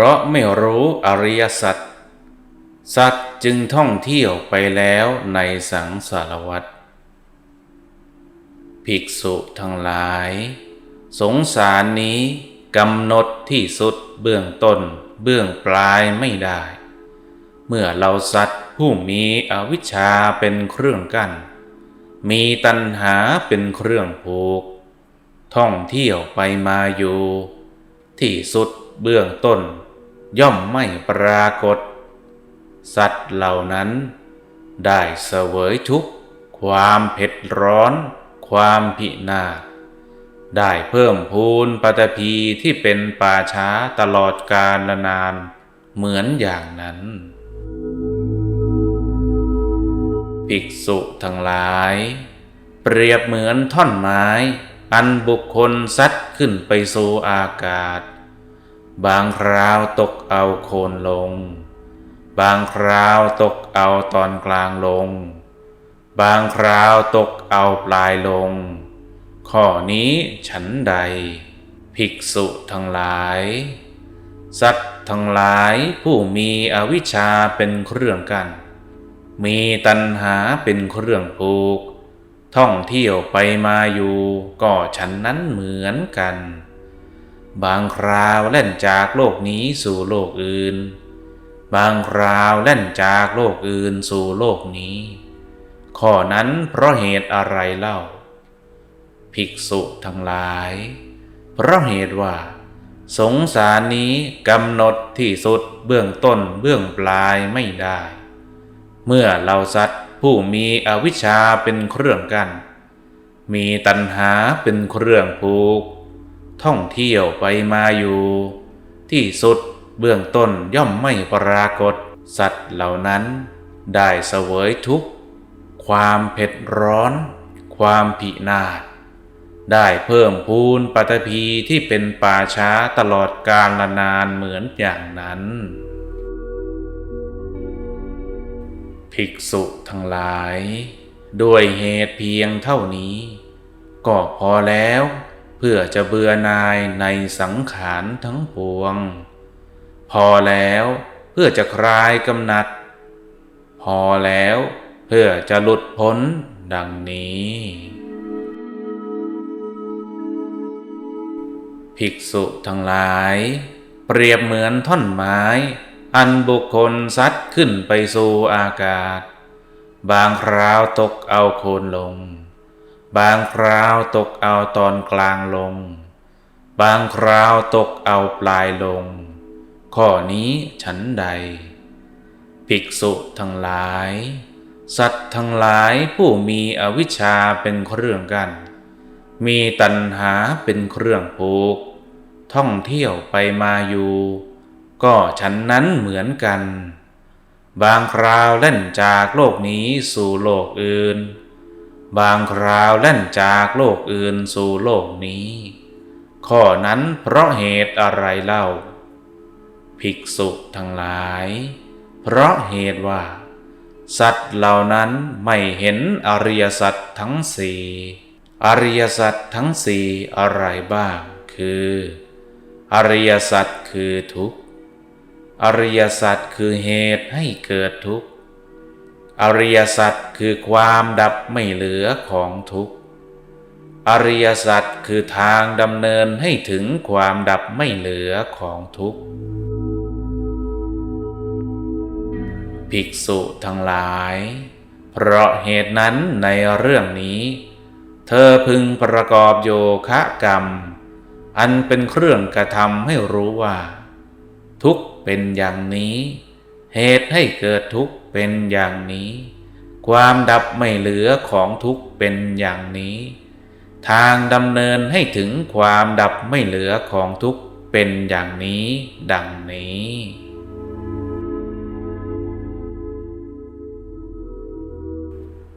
เพราะไม่รู้อริยสัจสัตว์จึงท่องเที่ยวไปแล้วในสังสารวัฏภิกษุทั้งหลาย สงสารนี้กำหนดที่สุดเบื้องต้นเบื้องปลายไม่ได้ เมื่อเราสัตว์ผู้มีอวิชชาเป็นเครื่องกัน้นมีตัณหาเป็นเครื่องผูก ท่องเที่ยวไปมาอยู่ ที่สุดเบื้องต้น ย่อมไม่ปรากฏ สัตว์เหล่านั้น ได้เสวยทุกข์ ความเผ็ดร้อน ความพินาศได้เพิ่มพูนปฐพีที่เป็นป่าช้าตลอดกาลนาน เหมือนอย่างนั้น ภิกษุทั้งหลาย เปรียบเหมือนท่อนไม้ อันบุคคลซัดขึ้นไปสู่อากาศ บางคราวตกเอาโคนลง บางคราวตกเอาตอนกลางลง บางคราวตกเอาปลายลง ข้อนี้ฉันใด ภิกษุทั้งหลาย สัตว์ทั้งหลายผู้มีอวิชชาเป็นเครื่องกัน มีตัณหาเป็นเครื่องผูก ท่องเที่ยวไปมาอยู่ก็ฉันนั้นเหมือนกัน บางคราวเล่นจากโลกนี้สู่โลกอื่น บางคราวเล่นจากโลกอื่นสู่โลกนี้ ข้อนั้นเพราะเหตุอะไรเล่า ภิกษุทั้งหลาย เพราะเหตุว่า สงสารนี้กำหนดที่สุดเบื้องต้นเบื้องปลายไม่ได้ เมื่อเราสัตว์ผู้มีอวิชชาเป็นเครื่องกันมีตัณหาเป็นเครื่องผูก ท่องเที่ยวไปมาอยู่ ที่สุดเบื้องต้นย่อมไม่ปรากฏ สัตว์เหล่านั้น ได้เสวยทุกข์ ความเผ็ดร้อน ความพินาศได้เพิ่มพูนปฐพีที่เป็นป่าช้าตลอดกาลนานเหมือนอย่างนั้น ภิกษุทั้งหลาย ด้วยเหตุเพียงเท่านี้ ก็พอแล้ว เพื่อจะเบื่อนายในสังขารทั้งปวง พอแล้วเพื่อจะคลายกำหนัด พอแล้วเพื่อจะหลุดพ้นดังนี้ ภิกษุทั้งหลาย เปรียบเหมือนท่อนไม้ อันบุคคลซัดขึ้นไปสู่อากาศ บางคราวตกเอาโคนลง บางคราวตกเอาตอนกลางลง บางคราวตกเอาปลายลง ข้อนี้ฉันใด ภิกษุทั้งหลาย สัตว์ทั้งหลายผู้มีอวิชชาเป็นเครื่องกัน มีตัณหาเป็นเครื่องผูก ท่องเที่ยวไปมาอยู่ ก็ฉันนั้นเหมือนกัน บางคราวเล่นจากโลกนี้สู่โลกอื่น บางคราวเล่นจากโลกอื่นสู่โลกนี้ ข้อนั้นเพราะเหตุอะไรเล่า ภิกษุทั้งหลาย เพราะเหตุว่า สัตว์เหล่านั้นไม่เห็นอริยสัจทั้งสี่อริยสัจทั้งสี่อะไรบ้าง คือ อริยสัจคือทุกข์อริยสัจคือเหตุให้เกิดทุกข์ อริยสัจคือความดับไม่เหลือของทุกข์ อริยสัจคือทางดำเนินให้ถึงความดับไม่เหลือของทุกข์ ภิกษุทั้งหลาย เพราะเหตุนั้นในเรื่องนี้ เธอพึงประกอบโยคะกรรม อันเป็นเครื่องกระทำให้รู้ว่า ทุกข์เป็นอย่างนี้ เหตุให้เกิดทุกข์ เป็นอย่างนี้ ความดับไม่เหลือของทุกข์เป็นอย่างนี้ ทางดำเนินให้ถึงความดับไม่เหลือของทุกข์เป็นอย่างนี้ดังนี้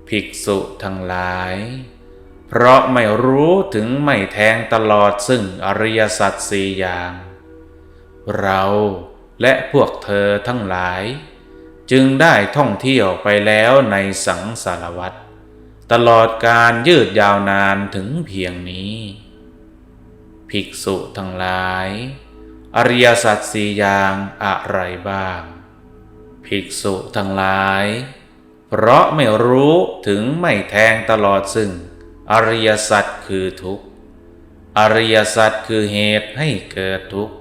ภิกษุทั้งหลาย เพราะไม่รู้ถึงไม่แทงตลอดซึ่งอริยสัจสี่อย่าง เราและพวกเธอทั้งหลาย จึงได้ท่องเที่ยวไปแล้วในสังสารวัฏตลอดการยืดยาวนานถึงเพียงนี้ ภิกษุทั้งหลาย อริยสัจสี่อย่างอะไรบ้าง ภิกษุทั้งหลาย เพราะไม่รู้ถึงไม่แทงตลอดซึ่ง อริยสัจคือทุกข์ อริยสัจคือเหตุให้เกิดทุกข์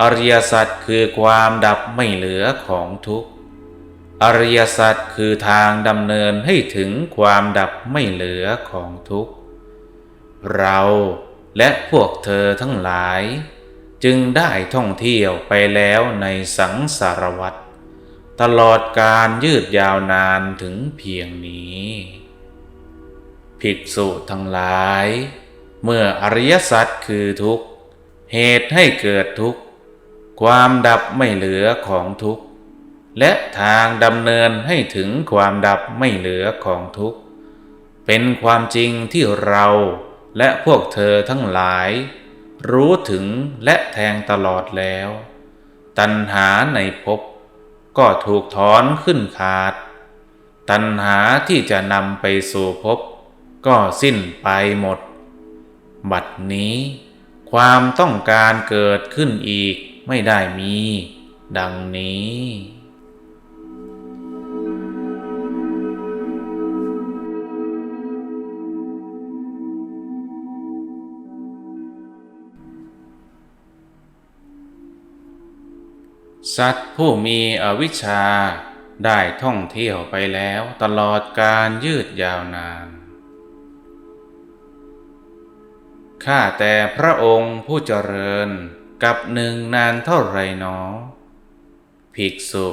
อริยสัจคือความดับไม่เหลือของทุกข์ อริยสัจคือทางดำเนินให้ถึงความดับไม่เหลือของทุกข์ เราและพวกเธอทั้งหลาย จึงได้ท่องเที่ยวไปแล้วในสังสารวัฏตลอดการยืดยาวนานถึงเพียงนี้ ภิกษุทั้งหลาย เมื่ออริยสัจคือทุกข์ เหตุให้เกิดทุกข์ ความดับไม่เหลือของทุกข์ และทางดำเนินให้ถึงความดับไม่เหลือของทุกข์ เป็นความจริงที่เราและพวกเธอทั้งหลาย รู้ถึงและแทงตลอดแล้ว ตัณหาในภพก็ถูกถอนขึ้นขาด ตัณหาที่จะนำไปสู่ภพก็สิ้นไปหมด บัดนี้ ความต้องการเกิดขึ้นอีกไม่ได้มี ดังนี้ สัตว์ผู้มีอวิชชาได้ท่องเที่ยวไปแล้วตลอดการยืดยาวนาน ข้าแต่พระองค์ผู้เจริญกับหนึ่งนานเท่าไรหนอ ภิกษุ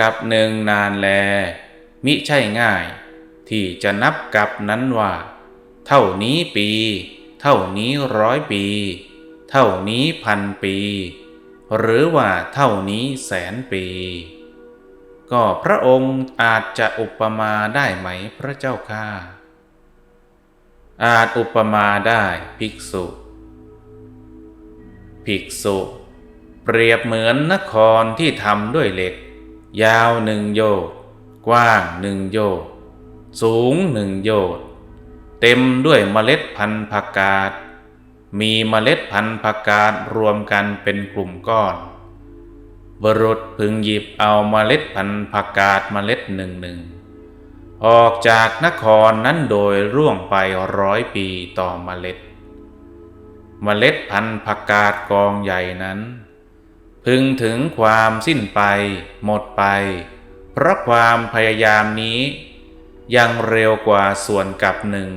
กับหนึ่งนานแล มิใช่ง่าย ที่จะนับกับนั้นว่า เท่านี้ปี เท่านี้ร้อยปี เท่านี้พันปี หรือว่าเท่านี้แสนปี ก็พระองค์อาจจะอุปมาได้ไหมพระเจ้าข้าอาจอุปมาได้ภิกษุ ภิกษุ เปรียบเหมือนนครที่ทำด้วยเหล็ก ยาวหนึ่งโยชน์กว้างหนึ่งโยชน์สูงหนึ่งโยชน์เต็มด้วยเมล็ดพันธุ์ผักกาด มีเมล็ดพันธุ์ผักกาดรวมกันเป็นกลุ่มก้อนบรุษพึงหยิบเอาเมล็ดพันธุ์ผักกาดเมล็ดหนึ่งหนึ่งออกจากนครนั้นโดยร่วงไปร้อยปีต่อเมล็ด เมล็ดพันธุ์ผักกาดกองใหญ่นั้น พึงถึงความสิ้นไปหมดไป เพราะความพยายามนี้ยังเร็วกว่าส่วนกับหนึ่ง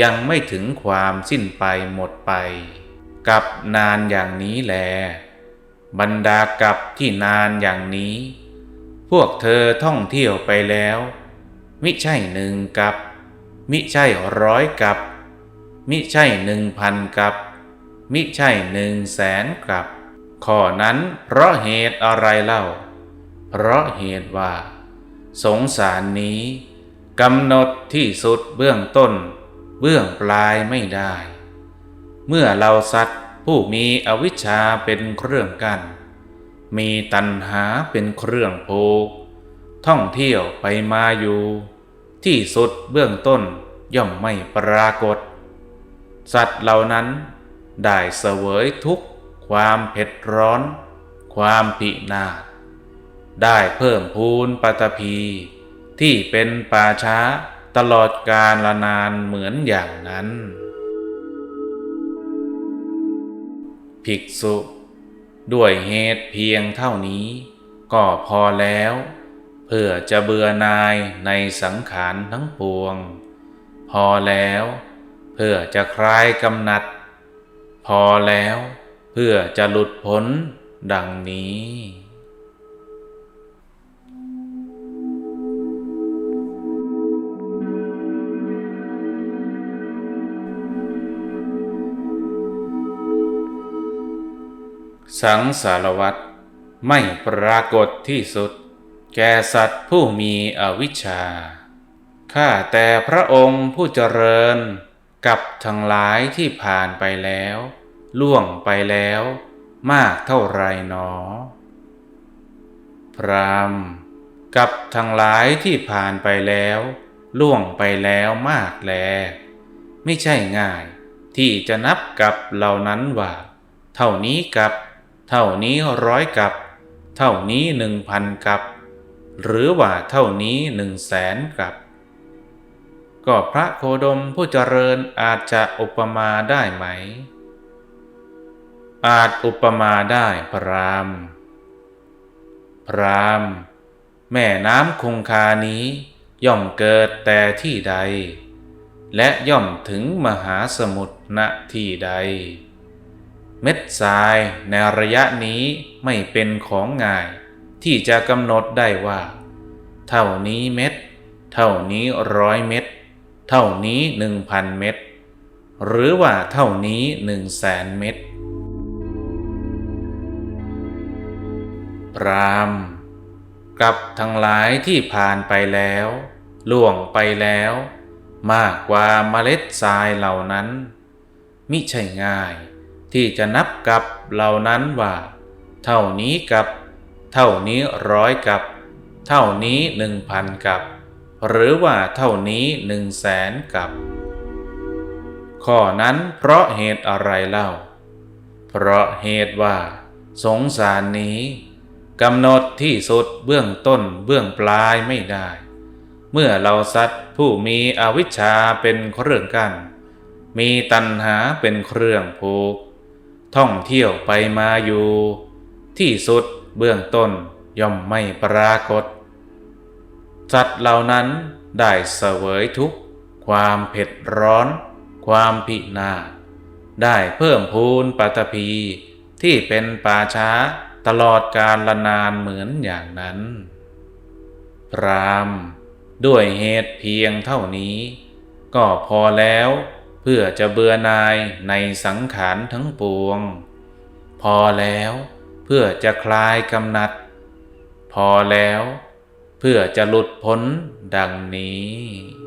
ยังไม่ถึงความสิ้นไปหมดไป กับนานอย่างนี้แล บรรดากับที่นานอย่างนี้ พวกเธอท่องเที่ยวไปแล้ว มิใช่หนึ่งกับ มิใช่ร้อยกับ มิใช่หนึ่งพันกับ มิใช่หนึ่งแสนกับ ข้อนั้นเพราะเหตุอะไรเล่า เพราะเหตุว่า สงสารนี้กำหนดที่สุดเบื้องต้น เบื้องปลายไม่ได้ เมื่อเราสัตว์ผู้มีอวิชชาเป็นเครื่องกัน้นมีตัณหาเป็นเครื่องผูกท่องเที่ยวไปมาอยู่ ที่สุดเบื้องต้นย่อมไม่ปรากฏ สัตว์เหล่านั้นได้เสวยทุกความเผ็ดร้อน ความพินาศได้เพิ่มพูนปัตภีที่เป็นป่าช้า ตลอดกาลนานเหมือนอย่างนั้น ภิกษุ ด้วยเหตุเพียงเท่านี้ ก็พอแล้ว เพื่อจะเบื่อนายในสังขารทั้งปวง พอแล้ว เพื่อจะคลายกำหนัด พอแล้ว เพื่อจะหลุดพ้นดังนี้ สังสารวัตรไม่ปรากฏที่สุด แก่สัตว์ผู้มีอวิชชา ข้าแต่พระองค์ผู้เจริญกับทั้งหลายที่ผ่านไปแล้ว ล่วงไปแล้ว มากเท่าไรหนอ พรามกับทั้งหลายที่ผ่านไปแล้ว ล่วงไปแล้วมากแล ไม่ใช่ง่ายที่จะนับกับเหล่านั้นว่า เท่านี้กับ เท่านี้ร้อยกับ เท่านี้หนึ่งพันกับ หรือว่าเท่านี้หนึ่งแสนกับ ก็พระโคดมผู้เจริญอาจจะอุปมาได้ไหม อาจอุปมาได้พรามพรามแม่น้ำคงคานี้ย่อมเกิดแต่ที่ใด และย่อมถึงมหาสมุทรณที่ใด เม็ดทรายในระยะนี้ไม่เป็นของง่าย ที่จะกำหนดได้ว่า เท่านี้เม็ด เท่านี้ร้อยเม็ด เท่านี้หนึ่งพันเม็ด หรือว่าเท่านี้หนึ่งแสนเม็ด พรามกับทั้งหลายที่ผ่านไปแล้ว ล่วงไปแล้ว มากกว่าเมล็ดทรายเหล่านั้น มิใช่ง่าย ที่จะนับกับเหล่านั้นว่า เท่านี้กับ เท่านี้ร้อยกับ เท่านี้หนึ่งพันกับ หรือว่าเท่านี้หนึ่งแสนกับ ข้อนั้นเพราะเหตุอะไรเล่า เพราะเหตุว่า สงสารนี้กำหนดที่สุดเบื้องต้นเบื้องปลายไม่ได้ เมื่อเราสัตว์ผู้มีอวิชชาเป็นเครื่องกัน้นมีตัณหาเป็นเครื่องผูก ท่องเที่ยวไปมาอยู่ ที่สุดเบื้องต้นย่อมไม่ปรากฏ สัตว์เหล่านั้นได้เสวยทุกข์ ความเผ็ดร้อน ความพินาศได้เพิ่มพูนปัตภีที่เป็นป่าช้าตลอดกาลละนานเหมือนอย่างนั้น พรามด้วยเหตุเพียงเท่านี้ ก็พอแล้ว เพื่อจะเบื่อนายในสังขารทั้งปวง พอแล้วเพื่อจะคลายกำนัด พอแล้ว เพื่อจะหลุดพ้นดังนี้